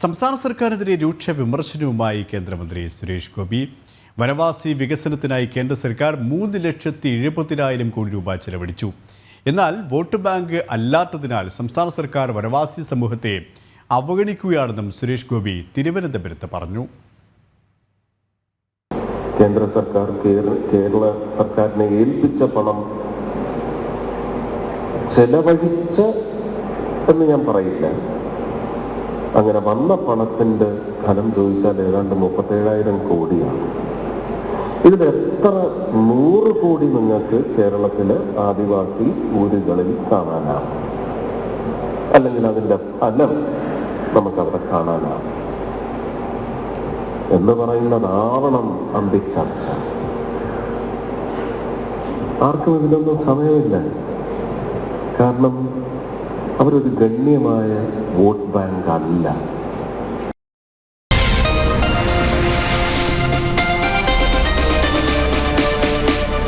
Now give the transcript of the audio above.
സംസ്ഥാന സർക്കാരിനെതിരെ രൂക്ഷ വിമർശനവുമായി കേന്ദ്രമന്ത്രി സുരേഷ് ഗോപി. വനവാസി വികസനത്തിനായി കേന്ദ്ര സർക്കാർ മൂന്ന് ലക്ഷത്തി എഴുപത്തിനായിരം കോടി രൂപ ചെലവഴിച്ചു. എന്നാൽ വോട്ട് ബാങ്ക് അല്ലാത്തതിനാൽ സംസ്ഥാന സർക്കാർ വനവാസി സമൂഹത്തെ അവഗണിക്കുകയാണെന്നും സുരേഷ് ഗോപി തിരുവനന്തപുരത്ത് പറഞ്ഞു. കേന്ദ്ര സർക്കാർ കേരള സർക്കാരിനെ ഏൽപ്പിച്ച പണം ചെലവഴിച്ച് എന്ന് ഞാൻ പറയില്ല. അങ്ങനെ വന്ന പണത്തിന്റെ ഫലം ചോദിച്ചാൽ ഏതാണ്ട് മുപ്പത്തേഴായിരം കോടിയാണ്. ഇതിൽ എത്ര നൂറ് കോടി നിങ്ങൾക്ക് കേരളത്തിലെ ആദിവാസി ഊരുകളിൽ കാണാനാണ്? അല്ലെങ്കിൽ അതിന്റെ ഫലം നമുക്കവിടെ കാണാനാണ്. എന്ന് പറയുന്നതാവണം അന്തിച്ചർച്ച. ആർക്കും ഇതിലൊന്നും സമയമില്ല. കാരണം അവരൊരു ഗണ്യമായ വോട്ട് ബാങ്ക് അല്ല.